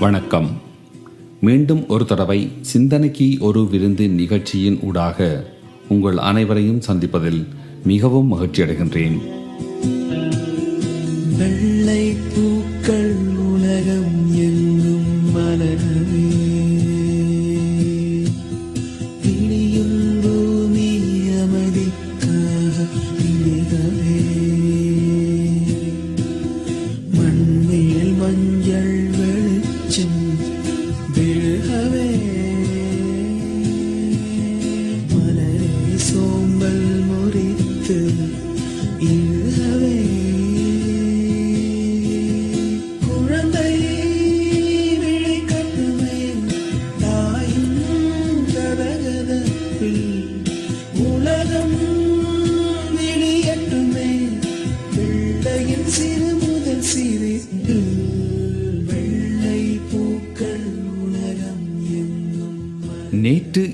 வணக்கம். மீண்டும் ஒரு தடவை சிந்தனைக்கு ஒரு விருந்து நிகழ்ச்சியின் ஊடாக உங்கள் அனைவரையும் சந்திப்பதில் மிகவும் மகிழ்ச்சி அடைகின்றேன்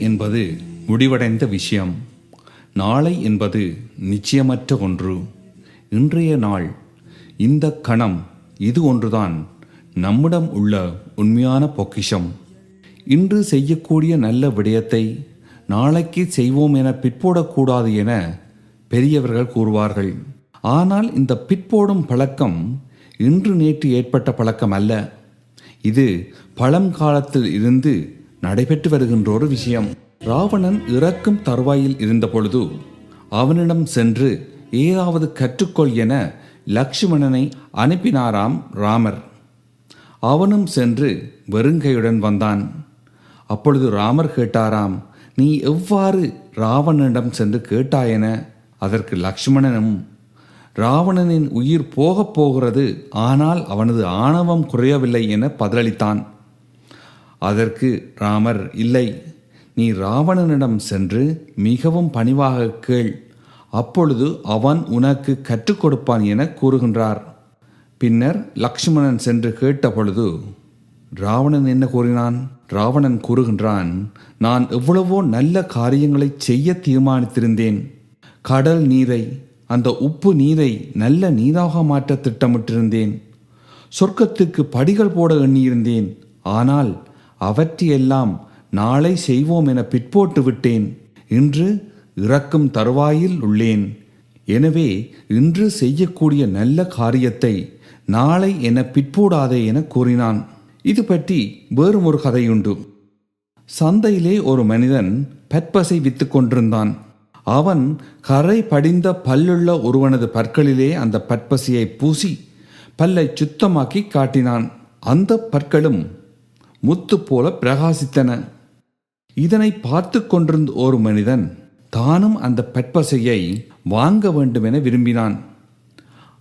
என்பது முடிவடைந்த விஷயம். நாளை என்பது நிச்சயமற்ற ஒன்று. இன்றைய நாள் இந்த கணம் இது ஒன்றுதான். நம்மிடம் உள்ள உண்மையான பொக்கிஷம். இன்று செய்யக்கூடிய நல்ல விடயத்தை நாளைக்கு செய்வோம் என பிற்போடக்கூடாது என பெரியவர்கள் கூறுவார்கள். ஆனால் இந்த பிற்போடும் பழக்கம் இன்று நேற்று ஏற்பட்ட பழக்கம் அல்ல இது பழங்காலத்தில் இருந்து நடைபெற்று வருகின்ற ஒரு விஷயம். ராவணன் இறக்கும் தருவாயில் இருந்தபொழுது அவனிடம் சென்று ஏதாவது கற்றுக்கொள் என லக்ஷ்மணனை அனுப்பினாராம் ராமர். அவனும் சென்று வெறுங்கையுடன் வந்தான். அப்பொழுது ராமர் கேட்டாராம் நீ எவ்வாறு ராவணனிடம் சென்று கேட்டாயென அதற்கு லக்ஷ்மணனும் ராவணனின் உயிர் போகப் போகிறது ஆனால் அவனது ஆணவம் குறையவில்லை என பதிலளித்தான். அதற்கு ராமர் இல்லை நீ ராவணனிடம் சென்று மிகவும் பணிவாக கேள். அப்பொழுது அவன் உனக்கு கற்றுக் கொடுப்பான் என கூறுகின்றார். பின்னர் லக்ஷ்மணன் சென்று கேட்டபொழுது ராவணன் என்ன கூறினான்? ராவணன் கூறுகின்றான் நான் எவ்வளவோ நல்ல காரியங்களை செய்ய தீர்மானித்திருந்தேன். கடல் நீரை அந்த உப்பு நீரை நல்ல நீராக மாற்ற திட்டமிட்டிருந்தேன். சொர்க்கத்துக்கு படிகள் போட எண்ணியிருந்தேன். ஆனால் அவற்றையெல்லாம் நாளை செய்வோம் என பிற்போட்டு விட்டேன். இன்று இறக்கும் தருவாயில் உள்ளேன். எனவே இன்று செய்யக்கூடிய நல்ல காரியத்தை நாளை என பிற்போடாதே என கூறினான். இது பற்றி வேறும் ஒரு கதையுண்டு. சந்தையிலே ஒரு மனிதன் பற்பசை வித்து கொண்டிருந்தான். அவன் கரை படிந்த பல்லுள்ள ஒருவனது பற்களிலே அந்த பற்பசையை பூசி பல்லை சுத்தமாக்கி காட்டினான். அந்த பற்களும் முத்து போல பிரகாசித்தன. இதனை பார்த்து கொண்டிருந்த ஒரு மனிதன் தானும் அந்த பற்பசையை வாங்க வேண்டுமென விரும்பினான்.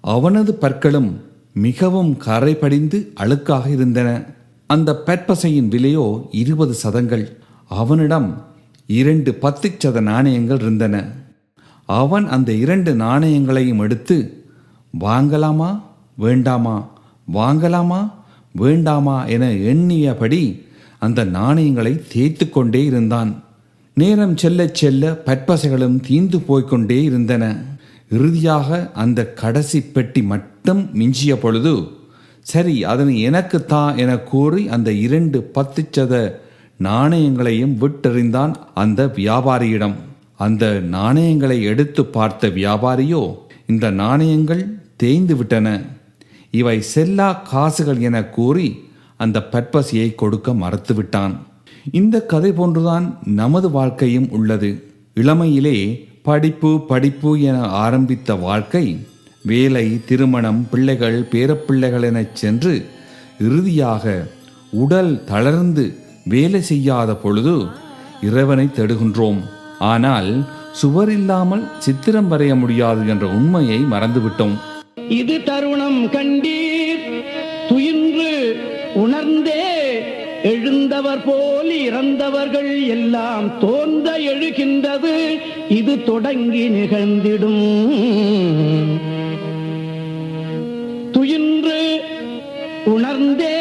அவனது பற்களும் மிகவும் கரை படிந்து அழுக்காக இருந்தன. அந்த பற்பசையின் விலையோ இருபது சதங்கள். அவனிடம் இரண்டு பத்து சத நாணயங்கள் இருந்தன. அவன் அந்த இரண்டு நாணயங்களையும் எடுத்து வாங்கலாமா? வேண்டாமா? வாங்கலாமா? வேண்டாமா என எண்ணியபடி அந்த நாணயங்களை தேய்த்து கொண்டே இருந்தான். நேரம் செல்லச் செல்ல பற்பசைகளும் தீந்து போய்க்கொண்டே இருந்தன. இறுதியாக அந்த கடைசி பெட்டி மட்டும் மிஞ்சிய பொழுது சரி அதனை எனக்குத்தான் என கூறி அந்த இரண்டு பத்து சத நாணயங்களையும் விட்டெறிந்தான் அந்த வியாபாரியிடம். அந்த நாணயங்களை எடுத்து பார்த்த வியாபாரியோ இந்த நாணயங்கள் தேய்ந்து விட்டன. இவை செல்லா காசுகள் என கூறி அந்த பற்பசையை கொடுக்க மறுத்துவிட்டான். இந்த கதை போன்றுதான் நமது வாழ்க்கையும் உள்ளது. இளமையிலே படிப்பு படிப்பு என ஆரம்பித்த வாழ்க்கை வேலை திருமணம் பிள்ளைகள் பேரப்பிள்ளைகள் எனச் சென்று இறுதியாக உடல் தளர்ந்து வேலை செய்யாத பொழுது இறைவனை தேடுகின்றோம். ஆனால் சுவர் இல்லாமல் சித்திரம் வரைய முடியாது என்ற உண்மையை மறந்துவிட்டோம். இது தருணம் கண்டீர். துயின்று உணர்ந்தே எழுந்தவர் போல் இறந்தவர்கள் எல்லாம் தோன்ற எழுகின்றது. இது தொடங்கி நிகழ்ந்திடும். துயின்று உணர்ந்தே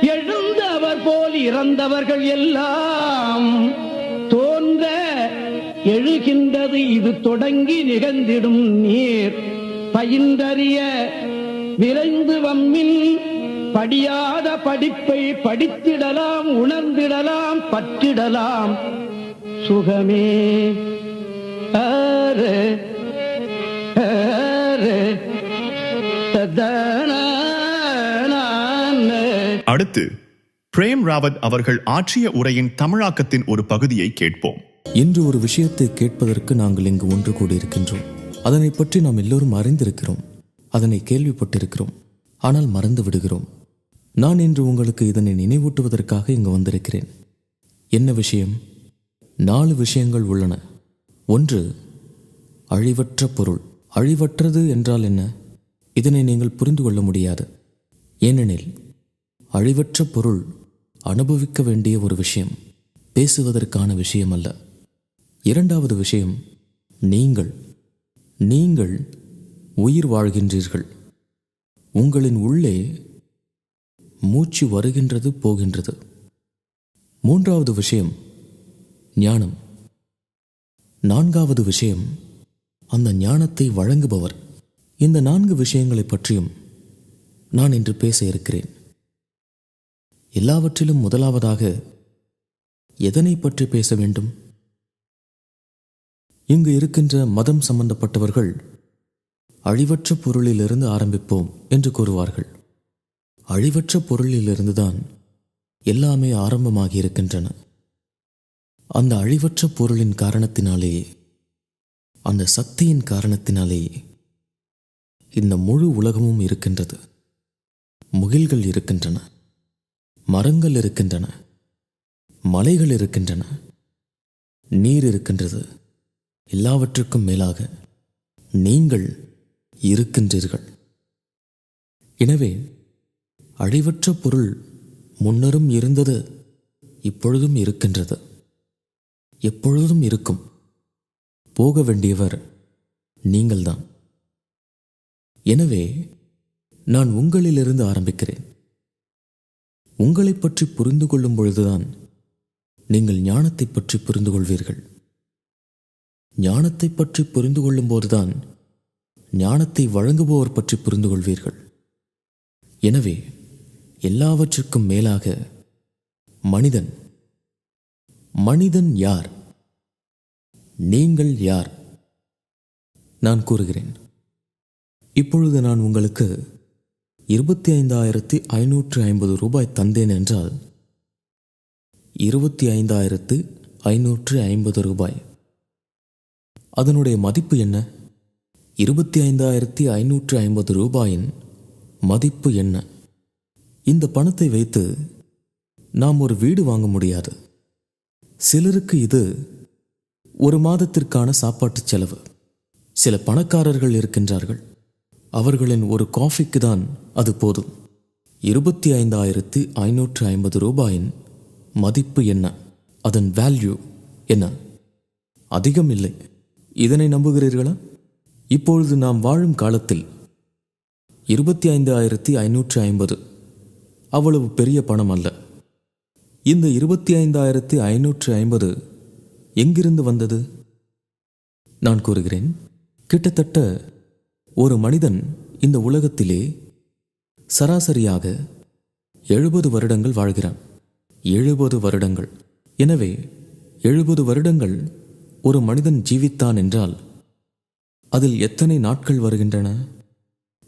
எழுந்தவர் போல் இறந்தவர்கள் எல்லாம் தோன்ற எழுகின்றது. இது தொடங்கி நிகழ்ந்திடும் நீர். பயின்றறிய விரைந்து வம்மின் படியாத படிப்பை படித்திடலாம் உணர்ந்திடலாம் பற்றிடலாம். சுகமே. ததனானே. அடுத்து பிரேம் ராவத் அவர்கள் ஆற்றிய உரையின் தமிழாக்கத்தின் ஒரு பகுதியை கேட்போம். இன்று ஒரு விஷயத்தை கேட்பதற்கு நாங்கள் இங்கு ஒன்று கூடியிருக்கின்றோம். அதனை பற்றி நாம் எல்லோரும் அறிந்திருக்கிறோம். அதனை கேள்விப்பட்டிருக்கிறோம். ஆனால் மறந்து விடுகிறோம். நான் இன்று உங்களுக்கு இதனை நினைவூட்டுவதற்காக இங்கு வந்திருக்கிறேன். என்ன விஷயம்? நாலு விஷயங்கள் உள்ளன. ஒன்று அழிவற்ற பொருள். அழிவற்றது என்றால் என்ன? இதனை நீங்கள் புரிந்து கொள்ள முடியாது. ஏனெனில் அழிவற்ற பொருள் அனுபவிக்க வேண்டிய ஒரு விஷயம் பேசுவதற்கான விஷயம் அல்ல இரண்டாவது விஷயம் நீங்கள் நீங்கள் உயிர் வாழ்கின்றீர்கள். உங்களின் உள்ளே மூச்சு வருகின்றது போகின்றது. மூன்றாவது விஷயம் ஞானம். நான்காவது விஷயம் அந்த ஞானத்தை வழங்குபவர். இந்த நான்கு விஷயங்களைப் பற்றியும் நான் இன்று பேச இருக்கிறேன். எல்லாவற்றிலும் முதலாவதாக எதனை பற்றி பேச வேண்டும்? இங்கு இருக்கின்ற மதம் சம்பந்தப்பட்டவர்கள் அழிவற்ற பொருளிலிருந்து ஆரம்பிப்போம் என்று கூறுவார்கள். அழிவற்ற பொருளிலிருந்துதான் எல்லாமே ஆரம்பமாகி இருக்கின்றன அந்த அழிவற்ற பொருளின் காரணத்தினாலேயே அந்த சக்தியின் காரணத்தினாலேயே இந்த முழு உலகமும் இருக்கின்றது. முகில்கள் இருக்கின்றன மரங்கள் இருக்கின்றன மலைகள் இருக்கின்றன நீர் இருக்கின்றது. எல்லாவற்றுக்கும் மேலாக நீங்கள் இருக்கின்றீர்கள். எனவே அழிவற்ற பொருள் முன்னரும் இருந்தது இப்பொழுதும் இருக்கின்றது. எப்பொழுதும் இருக்கும். போக வேண்டியவர் நீங்கள்தான். எனவே நான் உங்களிலிருந்து ஆரம்பிக்கிறேன். உங்களைப் பற்றி புரிந்து கொள்ளும் பொழுதுதான் நீங்கள் ஞானத்தைப் பற்றி புரிந்து கொள்வீர்கள். ஞானத்தைப் பற்றி புரிந்து கொள்ளும்போதுதான் ஞானத்தை வழங்குபவர் பற்றி புரிந்து கொள்வீர்கள் எனவே எல்லாவற்றுக்கும் மேலாக மனிதன் மனிதன் யார்? நீங்கள் யார்? நான் கூறுகிறேன். இப்பொழுது நான் உங்களுக்கு இருபத்தி ஐந்தாயிரத்தி ஐநூற்று ஐம்பது ரூபாய் தந்தேன் என்றால் இருபத்தி ஐந்தாயிரத்து ஐநூற்று ஐம்பது ரூபாய். அதனுடைய மதிப்பு என்ன? இருபத்தி ஐந்தாயிரத்தி ஐநூற்று ஐம்பது ரூபாயின் மதிப்பு என்ன? இந்த பணத்தை வைத்து நாம் ஒரு வீடு வாங்க முடியாது. சிலருக்கு இது ஒரு மாதத்திற்கான சாப்பாட்டு செலவு. சில பணக்காரர்கள் இருக்கின்றார்கள். அவர்களின் ஒரு காஃபிக்கு தான் அது போதும். இருபத்தி ஐந்தாயிரத்தி ஐநூற்று ஐம்பது ரூபாயின் மதிப்பு என்ன? அதன் வேல்யூ என்ன? அதிகம் இல்லை. இதனை நம்புகிறீர்களா? இப்பொழுது நாம் வாழும் காலத்தில் இருபத்தி ஐந்து ஆயிரத்தி ஐநூற்று ஐம்பது. அவ்வளவு பெரிய பணம் அல்ல. இந்த இருபத்தி ஐந்தாயிரத்தி ஐநூற்று ஐம்பது எங்கிருந்து வந்தது? நான் கூறுகிறேன் கிட்டத்தட்ட ஒரு மனிதன் இந்த உலகத்திலே சராசரியாக எழுபது வருடங்கள் வாழ்கிறான். எழுபது வருடங்கள். எனவே எழுபது வருடங்கள் ஒரு மனிதன் ஜீவித்தான் என்றால் அதில் எத்தனை நாட்கள் வருகின்றன?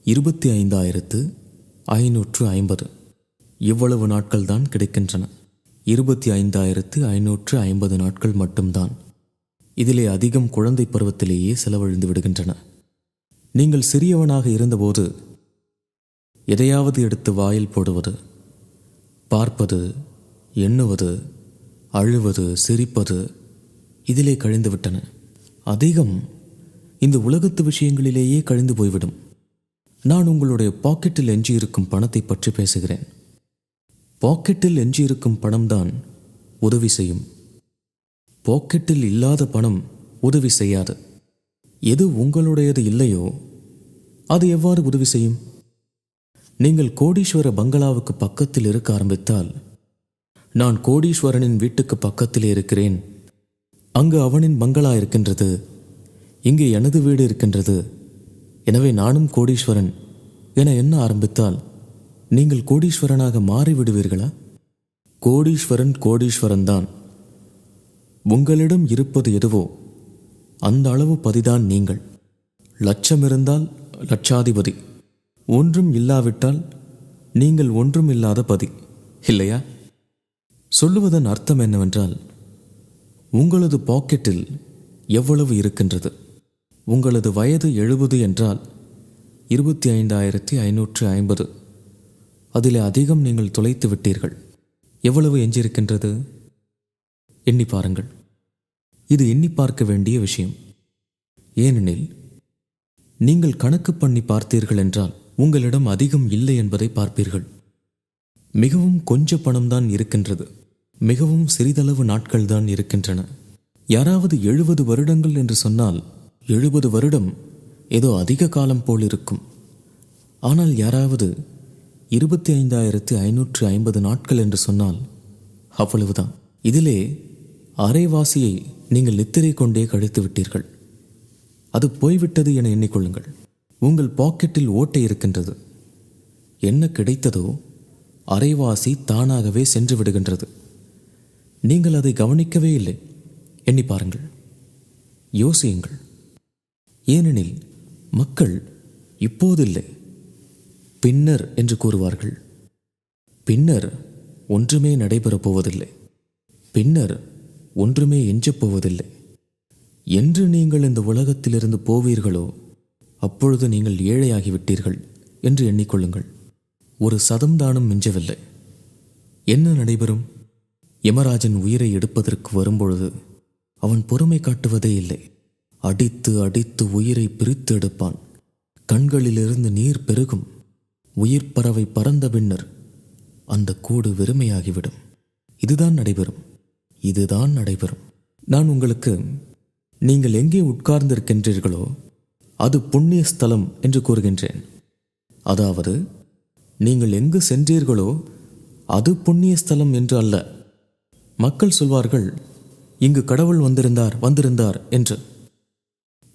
இருபத்தி ஐந்தாயிரத்து ஐநூற்று ஐம்பது. இவ்வளவு நாட்கள் தான் கிடைக்கின்றன. இருபத்தி ஐந்தாயிரத்து ஐநூற்று ஐம்பது நாட்கள் மட்டும்தான். இதிலே அதிகம் குழந்தை பருவத்திலேயே செலவழிந்து விடுகின்றன. நீங்கள் சிறியவனாக இருந்தபோது எதையாவது எடுத்து வாயில் போடுவது பார்ப்பது எண்ணுவது அழுவது சிரிப்பது இதிலே கழிந்துவிட்டன. அதிகம் இந்த உலகத்து விஷயங்களிலேயே கழிந்து போய்விடும். நான் உங்களுடைய பாக்கெட்டில் எஞ்சியிருக்கும் பணத்தை பற்றி பேசுகிறேன். பாக்கெட்டில் எஞ்சியிருக்கும் பணம்தான் உதவி செய்யும். பாக்கெட்டில் இல்லாத பணம் உதவி செய்யாது. எது உங்களுடையது இல்லையோ அது எவ்வாறு உதவி செய்யும்? நீங்கள் கோடீஸ்வர பங்களாவுக்கு பக்கத்தில் இருக்க ஆரம்பித்தால் நான் கோடீஸ்வரனின் வீட்டுக்கு பக்கத்திலே இருக்கிறேன் அங்கு அவனின் பங்களா இருக்கின்றது. இங்கே எனது வீடு இருக்கின்றது. எனவே நானும் கோடீஸ்வரன் என எண்ண ஆரம்பித்தால் நீங்கள் கோடீஸ்வரனாக மாறிவிடுவீர்களா? கோடீஸ்வரன் கோடீஸ்வரன் தான் உங்களிடம் இருப்பது எதுவோ அந்த அளவு பதிதான் நீங்கள். லட்சம் இருந்தால் லட்சாதிபதி. ஒன்றும் இல்லாவிட்டால் நீங்கள் ஒன்றும் இல்லாத பதி. இல்லையா? சொல்லுவதன் அர்த்தம் என்னவென்றால் உங்களது பாக்கெட்டில் எவ்வளவு இருக்கின்றது? உங்களது வயது எழுபது என்றால் இருபத்தி ஐந்தாயிரத்தி ஐநூற்று ஐம்பது. அதில் அதிகம் நீங்கள் தொலைத்து விட்டீர்கள். எவ்வளவு எஞ்சியிருக்கின்றது? எண்ணி பாருங்கள். இது எண்ணி பார்க்க வேண்டிய விஷயம். ஏனெனில் நீங்கள் கணக்கு பண்ணி பார்த்தீர்கள் என்றால் உங்களிடம் அதிகம் இல்லை என்பதை பார்ப்பீர்கள். மிகவும் கொஞ்ச பணம்தான் இருக்கின்றது. மிகவும் சிறிதளவு நாட்கள் தான் இருக்கின்றன. யாராவது எழுபது வருடங்கள் என்று சொன்னால் எழுபது வருடம் ஏதோ அதிக காலம் போல் இருக்கும். ஆனால் யாராவது இருபத்தி ஐந்தாயிரத்தி ஐநூற்று ஐம்பது நாட்கள் என்று சொன்னால் அவ்வளவுதான். இதிலே அரைவாசியை நீங்கள் நித்திரை கொண்டே கழித்து விட்டீர்கள். அது போய்விட்டது என எண்ணிக்கொள்ளுங்கள். உங்கள் பாக்கெட்டில் ஓட்டை இருக்கின்றது. என்ன கிடைத்ததோ அரைவாசி தானாகவே சென்று விடுகின்றது. நீங்கள் அதை கவனிக்கவே இல்லை. எண்ணி பாருங்கள். யோசியுங்கள். ஏனெனில் மக்கள் இப்போதில்லை. பின்னர் என்று கூறுவார்கள். பின்னர் ஒன்றுமே நடைபெறப் போவதில்லை. பின்னர் ஒன்றுமே எஞ்சப் போவதில்லை. என்று நீங்கள் இந்த உலகத்திலிருந்து போவீர்களோ அப்பொழுது நீங்கள் ஏழையாகிவிட்டீர்கள் என்று எண்ணிக்கொள்ளுங்கள் ஒரு சதம் தானும் மிஞ்சவில்லை. என்ன நடைபெறும்? யமராஜன் உயிரை எடுப்பதற்கு வரும்பொழுது அவன் பொறுமை காட்டுவதே இல்லை. அடித்து அடித்து உயிரை பிரித்து எடுப்பான். கண்களிலிருந்து நீர் பெருகும். உயிர் பறவை பறந்த பின்னர் அந்த கூடு வெறுமையாகிவிடும். இதுதான் நடைபெறும். இதுதான் நடைபெறும். நான் உங்களுக்கு நீங்கள் எங்கே உட்கார்ந்திருக்கின்றீர்களோ அது புண்ணிய ஸ்தலம் என்று கூறுகின்றேன். அதாவது நீங்கள் எங்கு சென்றீர்களோ அது புண்ணிய ஸ்தலம் என்று அல்ல. மக்கள் சொல்வார்கள் இங்கு கடவுள் வந்திருந்தார் வந்திருந்தார் என்று.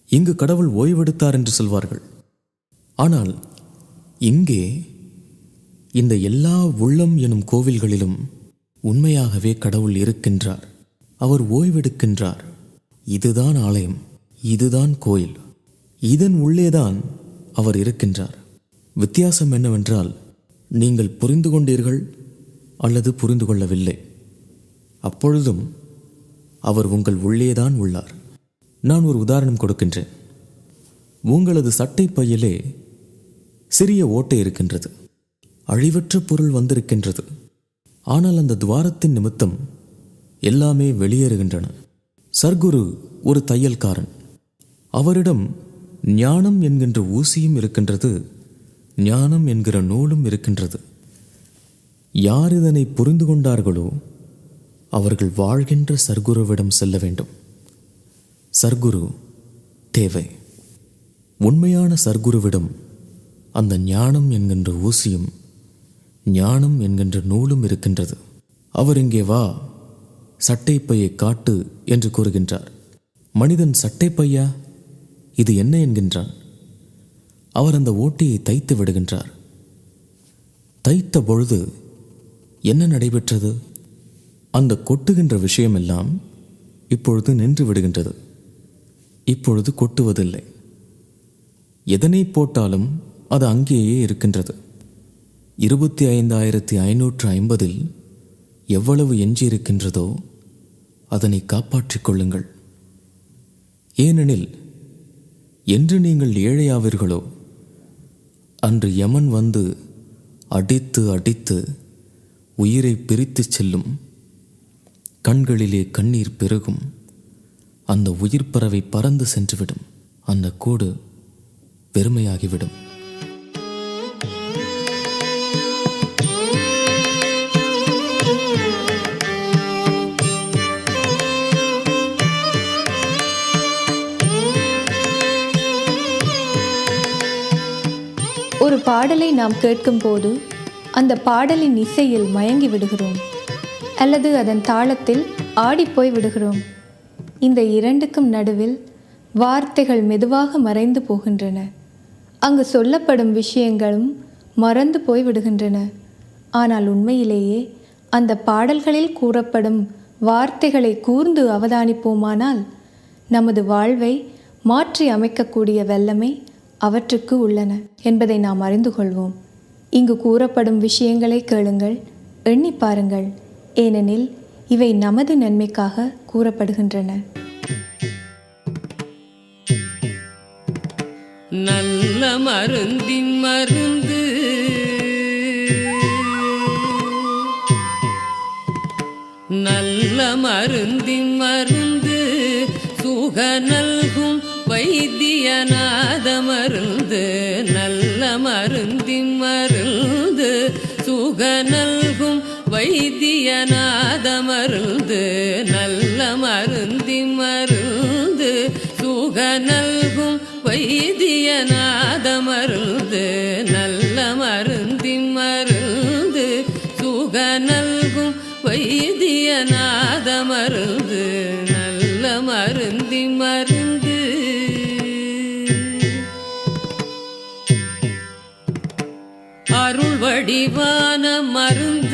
இங்கு கடவுள் ஓய்வெடுத்தார் என்று சொல்வார்கள். ஆனால் இங்கே இந்த எல்லா உள்ளம் எனும் கோவில்களிலும் உண்மையாகவே கடவுள் இருக்கின்றார். அவர் ஓய்வெடுக்கின்றார். இதுதான் ஆலயம் இதுதான் கோயில் இதன் உள்ளேதான் அவர் இருக்கின்றார். வித்தியாசம் என்னவென்றால் நீங்கள் புரிந்து கொண்டீர்கள் அல்லது புரிந்து கொள்ளவில்லை. அப்பொழுதும் அவர் உங்கள் உள்ளேதான் உள்ளார். நான் ஒரு உதாரணம் கொடுக்கின்றேன். உங்களது சட்டை பையிலே சிறிய ஓட்டை இருக்கின்றது. அழிவற்ற பொருள் வந்திருக்கின்றது. ஆனால் அந்த துவாரத்தின் நிமித்தம் எல்லாமே வெளியேறுகின்றன. சர்க்குரு ஒரு தையல்காரன். அவரிடம் ஞானம் என்கின்ற ஊசியும் இருக்கின்றது ஞானம் என்கிற நூலும் இருக்கின்றது. யார் இதனை புரிந்து கொண்டார்களோ அவர்கள் வாழ்கின்ற சர்க்குருவிடம் செல்ல வேண்டும். சர்க்குரு தேவை. உண்மையான சர்க்குருவிடம் அந்த ஞானம் என்கின்ற ஊசியும் ஞானம் என்கின்ற நூலும் இருக்கின்றது. அவர் இங்கே வா சட்டைப்பையை காட்டு என்று கூறுகின்றார். மனிதன் சட்டைப்பையா? இது என்ன என்கின்றான்? அவர் அந்த ஓட்டியை தைத்து விடுகின்றார். தைத்த பொழுது என்ன நடைபெற்றது? அந்த கொட்டுகின்ற விஷயமெல்லாம் இப்பொழுது நின்று விடுகின்றது. இப்பொழுது கொட்டுவதில்லை. எதனை போட்டாலும் அது அங்கேயே இருக்கின்றது. இருபத்தி ஐந்தாயிரத்தி ஐநூற்று ஐம்பதில் எவ்வளவு எஞ்சியிருக்கின்றதோ அதனை காப்பாற்றிக் கொள்ளுங்கள். ஏனெனில் என்று நீங்கள் ஏழையாவீர்களோ அன்று யமன் வந்து அடித்து அடித்து உயிரை பிரித்துச் செல்லும் கண்களிலே கண்ணீர் பெருகும். அந்த உயிர் பறவை பறந்து சென்றுவிடும். அந்த கூடு பெருமையாகிவிடும் ஒரு பாடலை நாம் கேட்கும்போது அந்த பாடலின் இசையில் மயங்கி விடுகிறோம். அல்லது அதன் தாளத்தில் ஆடிப்போய் விடுகிறோம். இந்த இரண்டுக்கும் நடுவில் வார்த்தைகள் மெதுவாக மறைந்து போகின்றன. அங்கு சொல்லப்படும் விஷயங்களும் மறந்து போய் விடுகின்றன. ஆனால் உண்மையிலேயே அந்த பாடல்களில் கூறப்படும் வார்த்தைகளை கூர்ந்து அவதானிப்போமானால் நமது வாழ்வை மாற்றி அமைக்கக்கூடிய வல்லமை அவற்றுக்கு உள்ளன என்பதை நாம் அறிந்து கொள்வோம். இங்கு கூறப்படும் விஷயங்களை கேளுங்கள் எண்ணி பாருங்கள். ஏனெனில் இவை நமது நன்மைக்காக கூறப்படுகின்றன. நல்ல மருந்தின் மருந்து. நல்ல மருந்தின் மருந்து. சுக நல்கும் வைத்தியநாத மருந்து. நல்ல மருந்தின் மருந்து. சுக நல்கும் வைத்தியநாத மருந்து நல்ல மருந்தி மருந்து சுக நல்கும் வைத்தியநாத மருந்து நல்ல மருந்தி மருந்து சுக நல்கும் வைத்தியநாத மருந்து நல்ல மருந்தி மருந்து. அருள் வடிவான மருந்து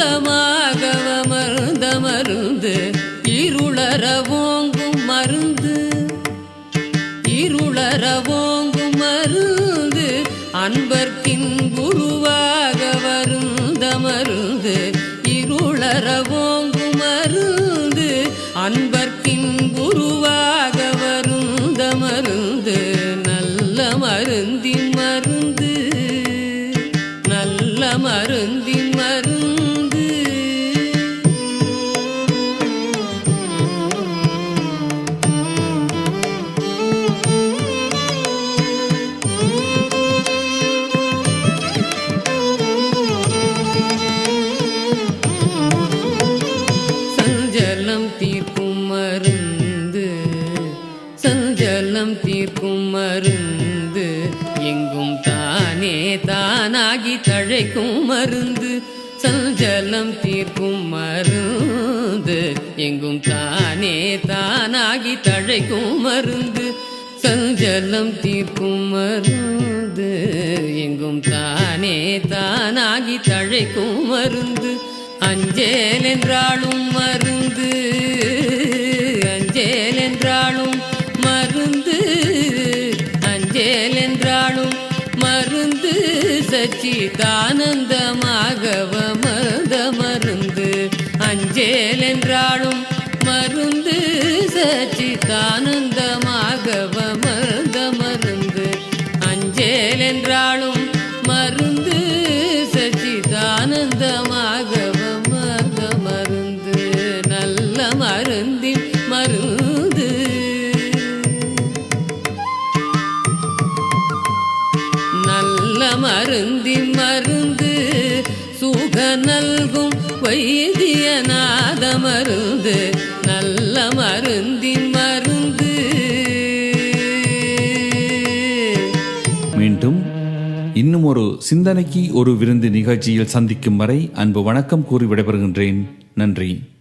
புதமாக அமர்ந்த மருந்து இருளற ஓங்கும் மருந்து. இருளற ஓங்கும் மருந்து அன்பர்க்கின் குருவாக வருந்த மருந்து இருளற ஓங்கும் மருந்து அன்பர்க்கின் குருவாக வருந்த மருந்து நல்ல மருந்தின் மருந்து நல்ல மருந்தின் மருந்து. தழைக்கும் மருந்து சஞ்சலம் தீர்க்கும் மருந்து. எங்கும் தானே தானாகி தழைக்கும் மருந்து சஞ்சலம் தீர்க்கும் மருந்து. எங்கும் தானே தானாகி தழைக்கும் மருந்து அஞ்சேல் என்றாலும் மருந்து அஞ்சேல் என்றாலும் சச்சிதானந்தமாக மருந்த மருந்து. அஞ்சேல் என்றாலும் மருந்து சச்சிதானந்த நல்கும் வைத்தியநாத மருந்து நல்ல மருந்தின் மருந்து. மீண்டும் இன்னும் ஒரு சிந்தனைக்கு ஒரு விருந்து நிகழ்ச்சியில் சந்திக்கும் வரை அன்பு வணக்கம் கூறி விடைபெறுகின்றேன். நன்றி.